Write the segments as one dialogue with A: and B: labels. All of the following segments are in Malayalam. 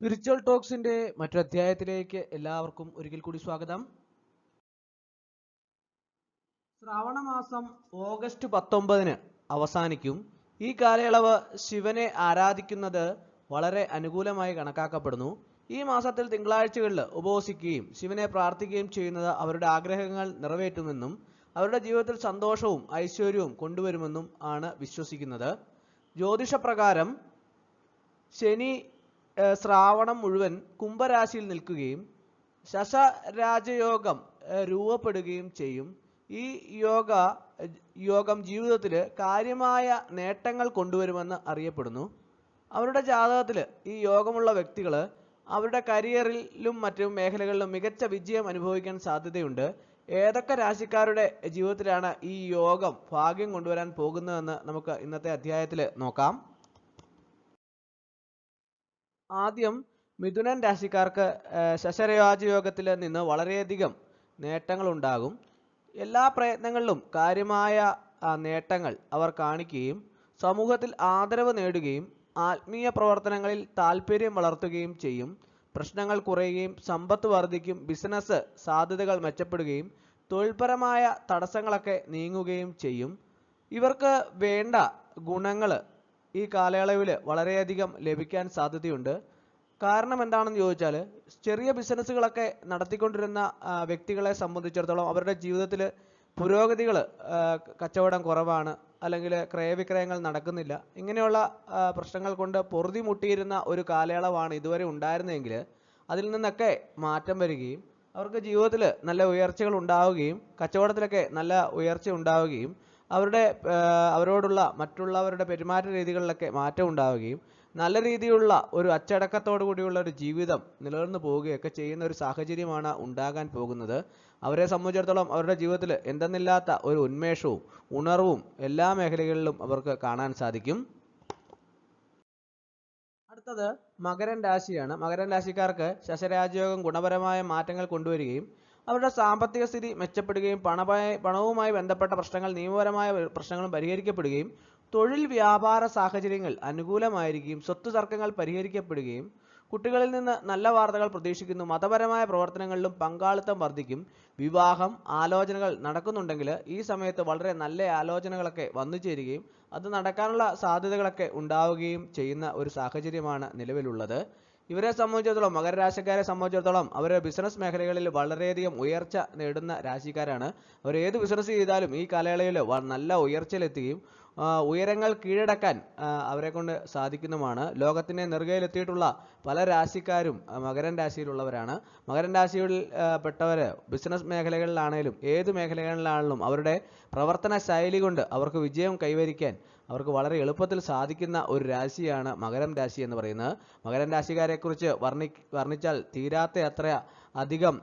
A: സ്പിരിച്വൽ ടോക്സിന്റെ മറ്റൊരധ്യായത്തിലേക്ക് എല്ലാവർക്കും ഒരിക്കൽ കൂടി സ്വാഗതം. ശ്രാവണ മാസം ഓഗസ്റ്റ് പത്തൊമ്പതിന് അവസാനിക്കും. ഈ കാലയളവ് ശിവനെ ആരാധിക്കുന്നത് വളരെ അനുകൂലമായി കണക്കാക്കപ്പെടുന്നു. ഈ മാസത്തിൽ തിങ്കളാഴ്ചകളിൽ ഉപവസിക്കുകയും ശിവനെ പ്രാർത്ഥിക്കുകയും ചെയ്യുന്നത് അവരുടെ ആഗ്രഹങ്ങൾ നിറവേറ്റുമെന്നും അവരുടെ ജീവിതത്തിൽ സന്തോഷവും ഐശ്വര്യവും കൊണ്ടുവരുമെന്നും ആണ് വിശ്വസിക്കുന്നത്. ജ്യോതിഷപ്രകാരം ശനി ശ്രാവണം മുഴുവൻ കുംഭരാശിയിൽ നിൽക്കുകയും ശശരാജയോഗം രൂപപ്പെടുകയും ചെയ്യും. ഈ യോഗ യോഗം ജീവിതത്തിൽ കാര്യമായ നേട്ടങ്ങൾ കൊണ്ടുവരുമെന്ന് അറിയപ്പെടുന്നു. അവരുടെ ജാതകത്തിൽ ഈ യോഗമുള്ള വ്യക്തികൾ അവരുടെ കരിയറിലും മറ്റു മേഖലകളിലും മികച്ച വിജയം അനുഭവിക്കാൻ സാധ്യതയുണ്ട്. ഏതൊക്കെ രാശിക്കാരുടെ ജീവിതത്തിലാണ് ഈ യോഗം ഭാഗ്യം കൊണ്ടുവരാൻ പോകുന്നതെന്ന് നമുക്ക് ഇന്നത്തെ അധ്യായത്തിൽ നോക്കാം. ആദ്യം മിഥുനൻ രാശിക്കാർക്ക് ശശരയാജയോഗത്തിൽ നിന്ന് വളരെയധികം നേട്ടങ്ങൾ ഉണ്ടാകും എല്ലാ പ്രയത്നങ്ങളിലും കാര്യമായ നേട്ടങ്ങൾ അവർ കാണിക്കുകയും സമൂഹത്തിൽ ആദരവ് നേടുകയും ആത്മീയ പ്രവർത്തനങ്ങളിൽ താല്പര്യം വളർത്തുകയും ചെയ്യും. പ്രശ്നങ്ങൾ കുറയുകയും സമ്പത്ത് വർദ്ധിക്കും ബിസിനസ് സാധ്യതകൾ മെച്ചപ്പെടുകയും തൊഴിൽപരമായ തടസ്സങ്ങളൊക്കെ നീങ്ങുകയും ചെയ്യും. ഇവർക്ക് വേണ്ട ഗുണങ്ങൾ ഈ കാലയളവിൽ വളരെയധികം ലഭിക്കാൻ സാധ്യതയുണ്ട്. കാരണം എന്താണെന്ന് ചോദിച്ചാൽ ചെറിയ ബിസിനസ്സുകളൊക്കെ നടത്തിക്കൊണ്ടിരുന്ന വ്യക്തികളെ സംബന്ധിച്ചിടത്തോളം അവരുടെ ജീവിതത്തിൽ പുരോഗതികൾ കച്ചവടം കുറവാണ് അല്ലെങ്കിൽ ക്രയവിക്രയങ്ങൾ നടക്കുന്നില്ല. ഇങ്ങനെയുള്ള പ്രശ്നങ്ങൾ കൊണ്ട് പൊറുതി മുട്ടിയിരുന്ന ഒരു കാലയളവാണ് ഇതുവരെ ഉണ്ടായിരുന്നതെങ്കിൽ അതിൽ നിന്നൊക്കെ മാറ്റം വരികയും അവർക്ക് ജീവിതത്തിൽ നല്ല ഉയർച്ചകൾ ഉണ്ടാവുകയും കച്ചവടത്തിലൊക്കെ നല്ല ഉയർച്ച ഉണ്ടാവുകയും അവരുടെ അവരോടുള്ള മറ്റുള്ളവരുടെ പെരുമാറ്റ രീതികളിലൊക്കെ മാറ്റം ഉണ്ടാവുകയും നല്ല രീതിയിലുള്ള ഒരു അച്ചടക്കത്തോടു കൂടിയുള്ള ഒരു ജീവിതം നിലനിന്ന് പോവുകയൊക്കെ ചെയ്യുന്ന ഒരു സാഹചര്യമാണ് ഉണ്ടാകാൻ പോകുന്നത്. അവരെ സംബന്ധിച്ചിടത്തോളം അവരുടെ ജീവിതത്തിൽ എന്തെന്നില്ലാത്ത ഒരു ഉന്മേഷവും ഉണർവും എല്ലാ മേഖലകളിലും അവർക്ക് കാണാൻ സാധിക്കും. അടുത്തത് മകരൻ രാശിയാണ്. മകരൻ രാശിക്കാർക്ക് ശശരാജയോഗം ഗുണപരമായ മാറ്റങ്ങൾ കൊണ്ടുവരികയും അവരുടെ സാമ്പത്തിക സ്ഥിതി മെച്ചപ്പെടുകയും പണമായി പണവുമായി ബന്ധപ്പെട്ട പ്രശ്നങ്ങൾ നിയമപരമായ പ്രശ്നങ്ങളും പരിഹരിക്കപ്പെടുകയും തൊഴിൽ വ്യാപാര സാഹചര്യങ്ങൾ അനുകൂലമായിരിക്കുകയും സ്വത്ത് തർക്കങ്ങൾ പരിഹരിക്കപ്പെടുകയും കുട്ടികളിൽ നിന്ന് നല്ല വാർത്തകൾ പ്രതീക്ഷിക്കുന്നു മതപരമായ പ്രവർത്തനങ്ങളിലും പങ്കാളിത്തം വർദ്ധിക്കും വിവാഹം ആലോചനകൾ നടക്കുന്നുണ്ടെങ്കിൽ ഈ സമയത്ത് വളരെ നല്ല ആലോചനകളൊക്കെ വന്നു ചേരുകയും അത് നടക്കാനുള്ള സാധ്യതകളൊക്കെ ഉണ്ടാവുകയും ചെയ്യുന്ന ഒരു സാഹചര്യമാണ് നിലവിലുള്ളത്. ഇവരെ സംബന്ധിച്ചിടത്തോളം മകരരാശിക്കാരെ സംബന്ധിച്ചിടത്തോളം അവർ ബിസിനസ് മേഖലകളിൽ വളരെയധികം ഉയർച്ച നേടുന്ന രാശിക്കാരാണ്. അവർ ഏത് ബിസിനസ് ചെയ്താലും ഈ കാലയളവിൽ നല്ല ഉയർച്ചയിലെത്തുകയും ഉയരങ്ങൾ കീഴടക്കാൻ അവരെ കൊണ്ട് സാധിക്കുന്നതുമാണ്. ലോകത്തിന്റെ നെറുകയിലെത്തിയിട്ടുള്ള പല രാശിക്കാരും മകരൻ രാശിയിലുള്ളവരാണ്. മകരൻ രാശിയിൽ പെട്ടവർ ബിസിനസ് മേഖലകളിലാണേലും ഏത് മേഖലകളിലാണെങ്കിലും അവരുടെ പ്രവർത്തന ശൈലി കൊണ്ട് അവർക്ക് വിജയം കൈവരിക്കാൻ അവർക്ക് വളരെ എളുപ്പത്തിൽ സാധിക്കുന്ന ഒരു രാശിയാണ് മകരം രാശി എന്ന് പറയുന്നത്. മകരം രാശിക്കാരെക്കുറിച്ച് വർണി വർണിച്ചാൽ തീരാത്ത അത്ര അധികം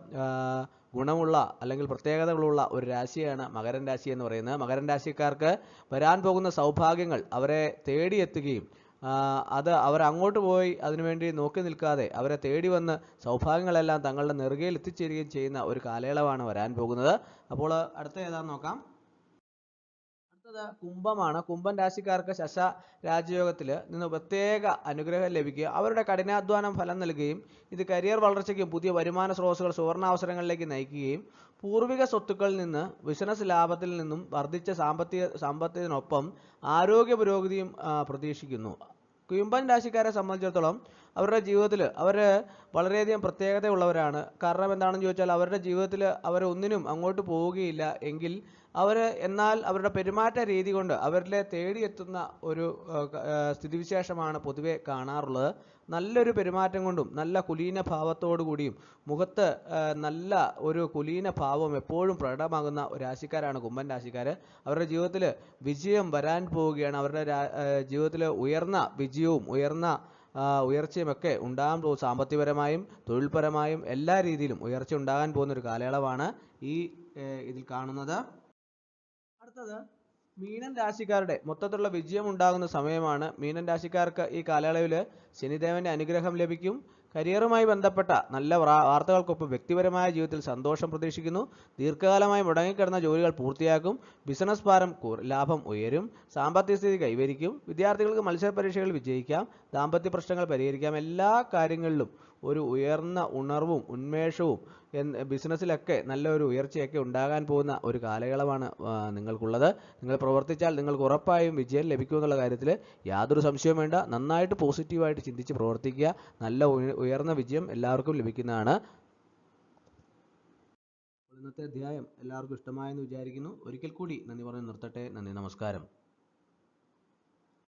A: ഗുണമുള്ള അല്ലെങ്കിൽ പ്രത്യേകതകളുള്ള ഒരു രാശിയാണ് മകരൻ രാശി എന്ന് പറയുന്നത്. മകരൻ രാശിക്കാർക്ക് വരാൻ പോകുന്ന സൗഭാഗ്യങ്ങൾ അവരെ തേടിയെത്തുകയും അത് അവർ അങ്ങോട്ട് പോയി അതിനുവേണ്ടി നോക്കി നിൽക്കാതെ അവരെ തേടി വന്ന് സൗഭാഗ്യങ്ങളെല്ലാം തങ്ങളുടെ നെറുകയിൽ എത്തിച്ചേരുകയും ചെയ്യുന്ന ഒരു കാലയളവാണ് വരാൻ പോകുന്നത്. അപ്പോൾ അടുത്ത ഏതാന്ന് നോക്കാം. അടുത്തത് കുംഭമാണ്. കുംഭം രാശിക്കാർക്ക് ശശ രാജയോഗത്തിൽ നിന്ന് പ്രത്യേക അനുഗ്രഹം ലഭിക്കുക. അവരുടെ കഠിനാധ്വാനം ഫലം നൽകുകയും ഇത് കരിയർ വളർച്ചയ്ക്കും പുതിയ വരുമാന സ്രോതസ്സുകൾ സുവർണാവസരങ്ങളിലേക്ക് നയിക്കുകയും പൂർവിക സ്വത്തുക്കളിൽ നിന്ന് ബിസിനസ് ലാഭത്തിൽ നിന്നും വർദ്ധിച്ച സാമ്പത്തിക സമ്പത്തിനൊപ്പം ആരോഗ്യ പുരോഗതിയും പ്രതീക്ഷിക്കുന്നു. കുംഭൻ രാശിക്കാരെ സംബന്ധിച്ചിടത്തോളം അവരുടെ ജീവിതത്തിൽ അവർ വളരെയധികം പ്രത്യേകതയുള്ളവരാണ്. കാരണം എന്താണെന്ന് ചോദിച്ചാൽ അവരുടെ ജീവിതത്തിൽ അവർ ഒന്നിനും അങ്ങോട്ട് പോവുകയില്ല എങ്കിൽ അവർ എന്നാൽ അവരുടെ പെരുമാറ്റ രീതി കൊണ്ട് അവരിലെ തേടിയെത്തുന്ന ഒരു സ്ഥിതിവിശേഷമാണ് പൊതുവെ കാണാറുള്ളത്. നല്ലൊരു പെരുമാറ്റം കൊണ്ടും നല്ല കുലീന ഭാവത്തോടു കൂടിയും മുഖത്ത് നല്ല ഒരു കുലീന ഭാവം എപ്പോഴും പ്രകടമാകുന്ന രാശിക്കാരാണ് കുംഭൻ രാശിക്കാർ അവരുടെ ജീവിതത്തിൽ വിജയം വരാൻ പോവുകയാണ്. അവരുടെ ജീവിതത്തിൽ ഉയർന്ന വിജയവും ഉയർന്ന ഉയർച്ചയും ഉയർച്ചയുമൊക്കെ ഉണ്ടാകാൻ പോകും. സാമ്പത്തികപരമായും തൊഴിൽപരമായും എല്ലാ രീതിയിലും ഉയർച്ച ഉണ്ടാകാൻ പോകുന്ന ഒരു കാലയളവാണ് ഈ ഇതിൽ കാണുന്നത്. അടുത്തത് മീനൻ രാശിക്കാരുടെ മൊത്തത്തിലുള്ള വിജയം ഉണ്ടാകുന്ന സമയമാണ് മീനൻ രാശിക്കാർക്ക് ഈ കാലയളവിൽ ശനിദേവന്റെ അനുഗ്രഹം ലഭിക്കും. കരിയറുമായി ബന്ധപ്പെട്ട നല്ല വാർത്തകൾക്കൊപ്പം വ്യക്തിപരമായ ജീവിതത്തിൽ സന്തോഷം പ്രതീക്ഷിക്കുന്നു. ദീർഘകാലമായി മുടങ്ങിക്കിടന്ന ജോലികൾ പൂർത്തിയാക്കും. ബിസിനസ് ഭാരം ലാഭം ഉയരും. സാമ്പത്തിക സ്ഥിതി കൈവരിക്കും. വിദ്യാർത്ഥികൾക്ക് മത്സര പരീക്ഷകൾ വിജയിക്കാം. ദാമ്പത്യ പ്രശ്നങ്ങൾ പരിഹരിക്കാം. എല്ലാ കാര്യങ്ങളിലും ഒരു ഉയർന്ന ഉണർവും ഉന്മേഷവും ബിസിനസ്സിലൊക്കെ നല്ലൊരു ഉയർച്ചയൊക്കെ ഉണ്ടാകാൻ പോകുന്ന ഒരു കാലയളവാണ് നിങ്ങൾക്കുള്ളത്. നിങ്ങൾ പ്രവർത്തിച്ചാൽ നിങ്ങൾക്ക് ഉറപ്പായും വിജയം ലഭിക്കുമെന്നുള്ള കാര്യത്തിൽ യാതൊരു സംശയവും വേണ്ട. നന്നായിട്ട് പോസിറ്റീവായിട്ട് ചിന്തിച്ച് പ്രവർത്തിക്കുക. നല്ല ഉയർന്ന വിജയം എല്ലാവർക്കും ലഭിക്കുന്നതാണ്. ഇന്നത്തെ അധ്യായം എല്ലാവർക്കും ഇഷ്ടമായെന്ന് വിചാരിക്കുന്നു. ഒരിക്കൽ കൂടി നന്ദി പറഞ്ഞ് നിർത്തട്ടെ. നന്ദി നമസ്കാരം.